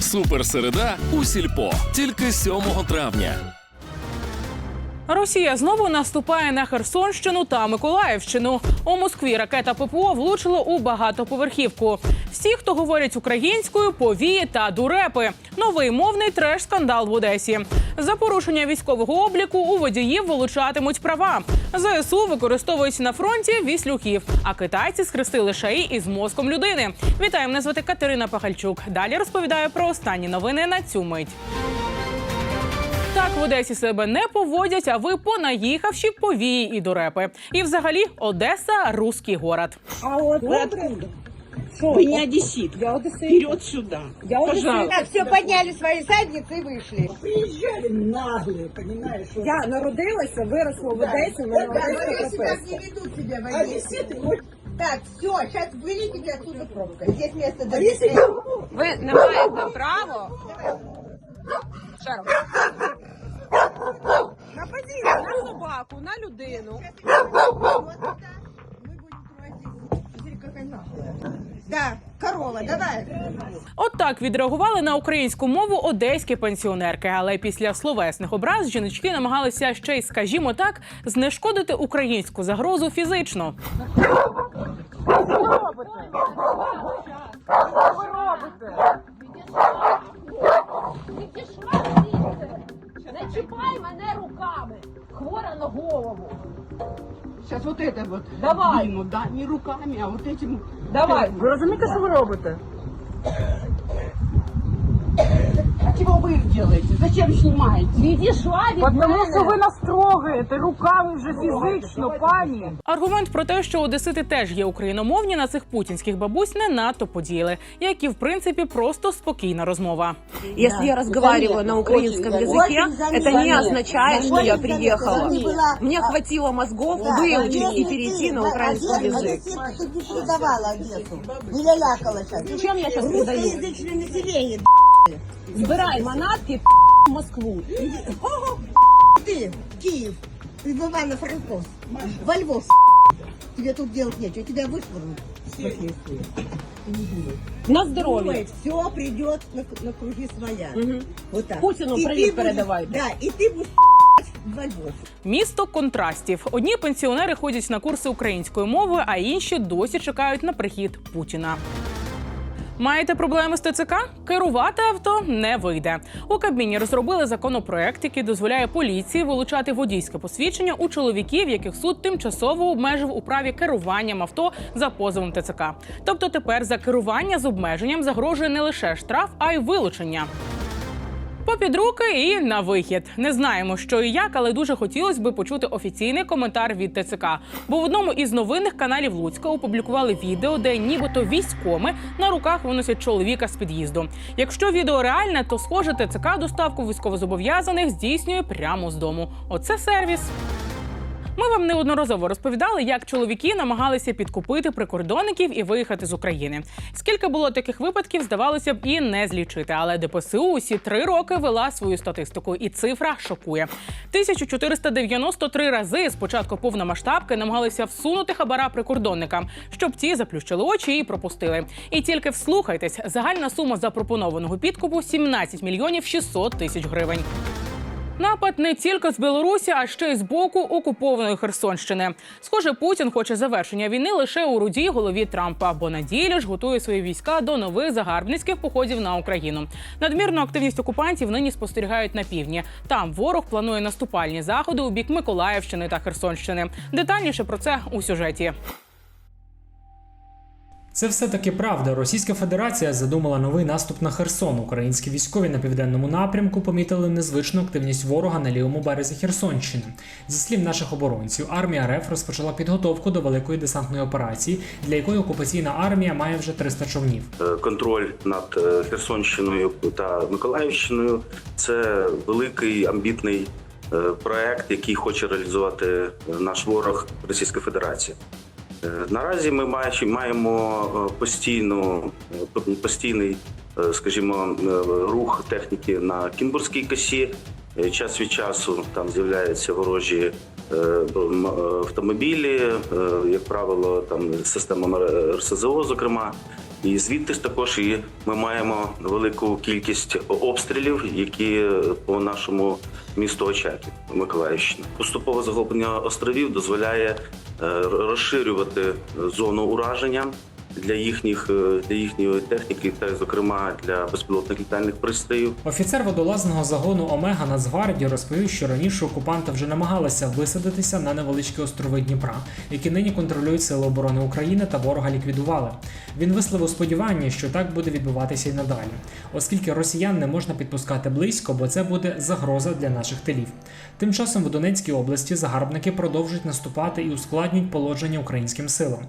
Суперсереда у сільпо тільки 7 травня. Росія знову наступає на Херсонщину та Миколаївщину. У Москві ракета ППО влучила у багатоповерхівку. Всі, хто говорять українською, повії та дурепи. Новий мовний треш-скандал в Одесі. За порушення військового обліку у водіїв вилучатимуть права. ЗСУ використовують на фронті віслюків, а китайці схрестили шаї із мозком людини. Вітаю, мене звати Катерина Пахальчук. Далі розповідаю про останні новини на цю мить. Так в Одесі себе не поводять, а ви понаїхавші повії і дурепи. І взагалі Одеса руський город. А вот Вы откуда? Вы не одессит. Я одессит. Вперед сюда. Я одессит. Пожалуйста. Так, все подняли свои задницы и вышли. Приезжали наглые, понимаешь? Я народилася, виросла в Одесі, в мене одеська Одесситы так не прописка. ведут себя в А Одессе. Одесситы, вот, Так, все, сейчас вылетите отсюда пробка. Здесь место а для если детей. я... Ви не маєте права. Ще раз. Нападіть на собаку, на людину. Да, корова, давай. От так відреагували на українську мову одеські пенсіонерки. Але після словесних образ жіночки намагалися ще й, скажімо так, знешкодити українську загрозу фізично. Не чіпай мене руками. Хвора на голову. Сейчас вот это вот. Давай. Дину, да, не руками, а вот этим. Давай. Ви розумієте, що ви робите? А чего вы их делаете? Зачем снимаете? Відійшла від Тому що ви мене. нас трогаєте руками вже фізично, пані. Аргумент про те, що одесити теж є україномовні, на цих путінських бабусь не надто подіяли, як і в принципі просто спокійна розмова. Если я разговариваю на украинском языке, это не означает, что я приехала. Мне хватило мозгов выучить и перейти на украинский язык. Ты дешифровала Одессу. Не лялякала сейчас. Чем я сейчас передаю? Русскоязычное население. Сбирай манатки в Москву. Ты, Киев, ты в Ивано-Франковск, во Львов. Тебе тут делать нечего, тебя вышвырнут. На здоровье. все придет на, на круги своя. Мгм. Вот так. Путину И привет ты будешь- передавайте. Да, и ты будешь во Львов. Місто контрастів. Одні пенсіонери ходять на курси української мови, а інші досі чекають на прихід Путіна. Маєте проблеми з ТЦК? Керувати авто не вийде. У Кабміні розробили законопроект, який дозволяє поліції вилучати водійське посвідчення у чоловіків, яких суд тимчасово обмежив у праві керуванням авто за позовом ТЦК. Тобто тепер за керування з обмеженням загрожує не лише штраф, а й вилучення. Попід руки і на вихід. Не знаємо, що і як, але дуже хотілося би почути офіційний коментар від ТЦК. Бо в одному із новинних каналів Луцька опублікували відео, де нібито військоми на руках виносять чоловіка з під'їзду. Якщо відео реальне, то схоже, ТЦК доставку військовозобов'язаних здійснює прямо з дому. Оце сервіс. Ми вам неодноразово розповідали, як чоловіки намагалися підкупити прикордонників і виїхати з України. Скільки було таких випадків, здавалося б, і не злічити. Але ДПСУ усі три роки вела свою статистику, і цифра шокує. 1493 рази з початку повномасштабки намагалися всунути хабара прикордонникам, щоб ті заплющили очі і пропустили. І тільки вслухайтесь, загальна сума запропонованого підкупу 17 мільйонів 600 тисяч гривень. Напад не тільки з Білорусі, а ще й з боку окупованої Херсонщини. Схоже, Путін хоче завершення війни лише у рудій голові Трампа, бо на ділі ж готує свої війська до нових загарбницьких походів на Україну. Надмірну активність окупантів нині спостерігають на півдні. Там ворог планує наступальні заходи у бік Миколаївщини та Херсонщини. Детальніше про це у сюжеті. Це все таки правда. Російська Федерація задумала новий наступ на Херсон. Українські військові на південному напрямку помітили незвичну активність ворога на лівому березі Херсонщини. Зі слів наших оборонців, армія РФ розпочала підготовку до великої десантної операції, для якої окупаційна армія має вже 300 човнів. Е, контроль над е, Херсонщиною та Миколаївщиною це великий амбітний е, проект, який хоче реалізувати наш ворог Російська Федерація. Е, Наразі ми маємо е, постійну, е, постійний, скажімо, рух техніки на Кінбурзькій косі. Час від часу там з'являються ворожі автомобілі, як правило, там система РСЗО, зокрема. І звідти ж також і ми маємо велику кількість обстрілів, які е, по нашому місту Очаків, Миколаївщина. Поступове захоплення островів дозволяє е, розширювати зону ураження для їхніх е, для їхньої техніки, та зокрема для безпілотних літальних пристроїв. Офіцер водолазного загону Омега Нацгвардії розповів, що раніше окупанти вже намагалися висадитися на невеличкі острови Дніпра, які нині контролюють Сили оборони України та ворога ліквідували. Він висловив сподівання, що так буде відбуватися і надалі, оскільки росіян не можна підпускати близько, бо це буде загроза для наших тилів. Тим часом в Донецькій області загарбники продовжують наступати і ускладнюють положення українським силам.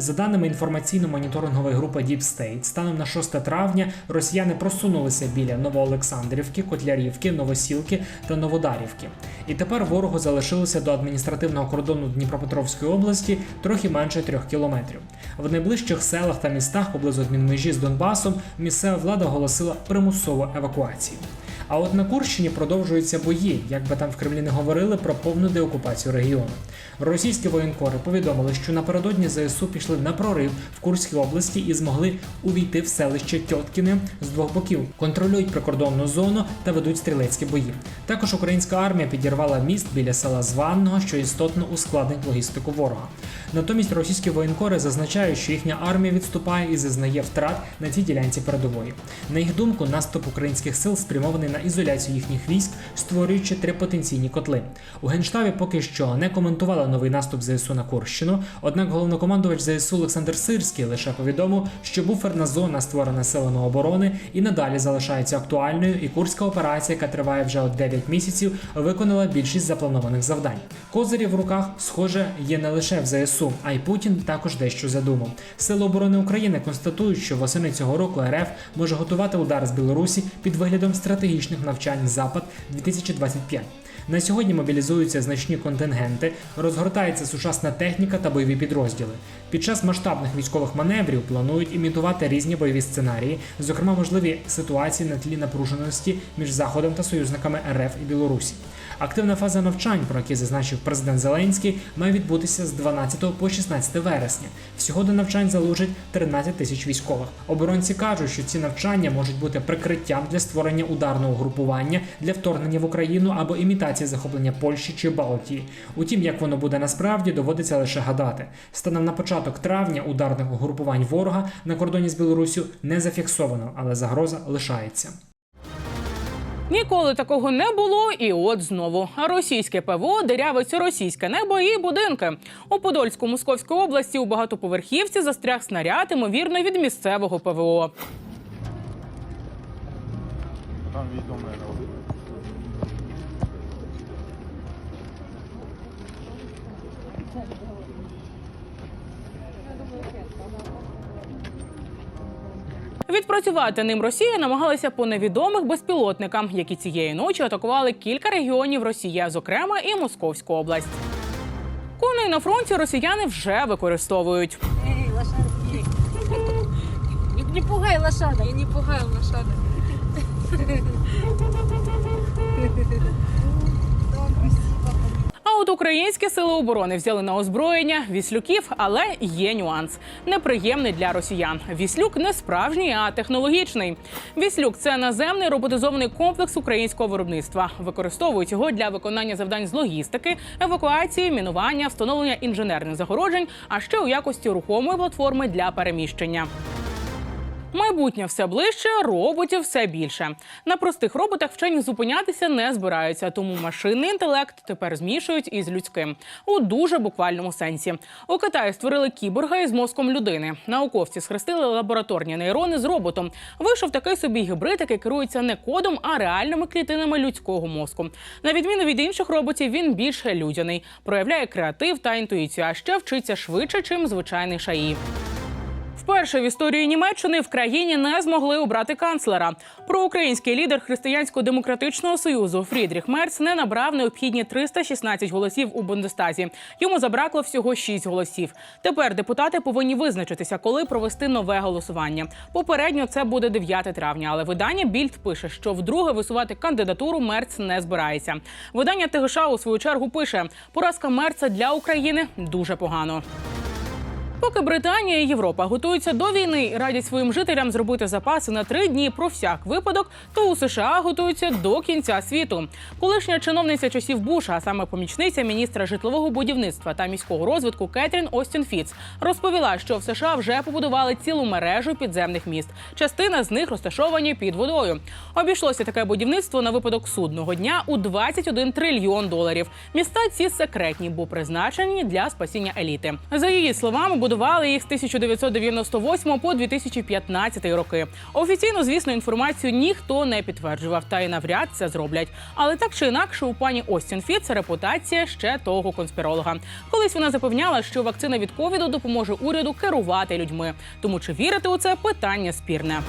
За даними інформаційно-моніторингової групи Deep State, станом на 6 травня росіяни просунулися біля Новоолександрівки, Котлярівки, Новосілки та Новодарівки. І тепер ворогу залишилося до адміністративного кордону Дніпропетровської області трохи менше трьох кілометрів. В найближчих селах та містах поблизу адмінмежі з Донбасом місцева влада оголосила примусову евакуацію. А от на Курщині продовжуються бої, як би там в Кремлі не говорили про повну деокупацію регіону. Російські воєнкори повідомили, що напередодні ЗСУ пішли на прорив в Курській області і змогли увійти в селище Тьоткіне з двох боків, контролюють прикордонну зону та ведуть стрілецькі бої. Також українська армія підірвала міст біля села Званного, що істотно ускладнить логістику ворога. Натомість російські воєнкори зазначають, що їхня армія відступає і зазнає втрат на цій ділянці передової. На їх думку, наступ українських сил спрямований на ізоляцію їхніх військ, створюючи три потенційні котли. У генштабі поки що не коментували новий наступ ЗСУ на Курщину. Однак головнокомандувач ЗСУ Олександр Сирський лише повідомив, що буферна зона, створена силами оборони, і надалі залишається актуальною. І курська операція, яка триває вже от 9 місяців, виконала більшість запланованих завдань. Козирі в руках, схоже, є не лише в ЗСУ, а й Путін також дещо задумав. Сили оборони України констатують, що восени цього року РФ може готувати удар з Білорусі під виглядом стратегічних навчань Запад 2025. На сьогодні мобілізуються значні контингенти, розгортається сучасна техніка та бойові підрозділи. Під час масштабних військових маневрів планують імітувати різні бойові сценарії, зокрема можливі ситуації на тлі напруженості між Заходом та союзниками РФ і Білорусі. Активна фаза навчань, про які зазначив президент Зеленський, має відбутися з 12 по 16 вересня. Всього до навчань залучать 13 тисяч військових. Оборонці кажуть, що ці навчання можуть бути прикриттям для створення ударного групування для вторгнення в Україну або імітації захоплення Польщі чи Балтії. Утім, як воно буде насправді, доводиться лише гадати. Станом на початок травня ударних угрупувань ворога на кордоні з Білоруссю не зафіксовано, але загроза лишається. Ніколи такого не було, і от знову російське ПВО дирявить російське небо і будинки. У Подольську Московської області у багатоповерхівці застряг снаряд, ймовірно, від місцевого ПВО. Відпрацювати ним Росія намагалася по невідомих безпілотникам, які цієї ночі атакували кілька регіонів Росії, зокрема і Московську область. Коней на фронті росіяни вже використовують. Не пугай лошадок. Я не пугаю лошадок. українські сили оборони взяли на озброєння віслюків, але є нюанс неприємний для росіян. Віслюк не справжній, а технологічний. Віслюк це наземний роботизований комплекс українського виробництва. Використовують його для виконання завдань з логістики, евакуації, мінування, встановлення інженерних загороджень, а ще у якості рухомої платформи для переміщення. Майбутнє все ближче, роботів все більше. На простих роботах вчені зупинятися не збираються, тому машинний інтелект тепер змішують із людським у дуже буквальному сенсі. У Китаї створили кіборга із мозком людини. Науковці схрестили лабораторні нейрони з роботом. Вийшов такий собі гібрид, який керується не кодом, а реальними клітинами людського мозку. На відміну від інших роботів, він більш людяний, проявляє креатив та інтуїцію, а ще вчиться швидше, чим звичайний шаї. Вперше в історії Німеччини в країні не змогли обрати канцлера. Проукраїнський лідер Християнсько-демократичного союзу Фрідріх Мерц не набрав необхідні 316 голосів у Бундестазі. Йому забракло всього 6 голосів. Тепер депутати повинні визначитися, коли провести нове голосування. Попередньо це буде 9 травня, але видання Більд пише, що вдруге висувати кандидатуру Мерц не збирається. Видання ТГШ у свою чергу пише: поразка Мерца для України дуже погано. Поки Британія і Європа готуються до війни і радять своїм жителям зробити запаси на три дні про всяк випадок, то у США готуються до кінця світу. Колишня чиновниця часів Буша, а саме помічниця міністра житлового будівництва та міського розвитку Кетрін Остін Фіц, розповіла, що в США вже побудували цілу мережу підземних міст. Частина з них розташовані під водою. Обійшлося таке будівництво на випадок судного дня у 21 трильйон доларів. Міста ці секретні, бо призначені для спасіння еліти. За її словами, будували їх з 1998 по 2015 роки. Офіційно, звісно, інформацію ніхто не підтверджував, та й навряд це зроблять. Але так чи інакше, у пані Остін Фіц репутація ще того конспіролога. Колись вона запевняла, що вакцина від ковіду допоможе уряду керувати людьми. Тому чи вірити у це питання спірне.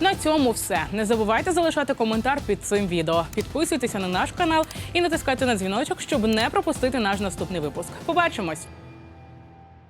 На цьому все. Не забувайте залишати коментар під цим відео. Підписуйтеся на наш канал і натискайте на дзвіночок, щоб не пропустити наш наступний випуск. Побачимось!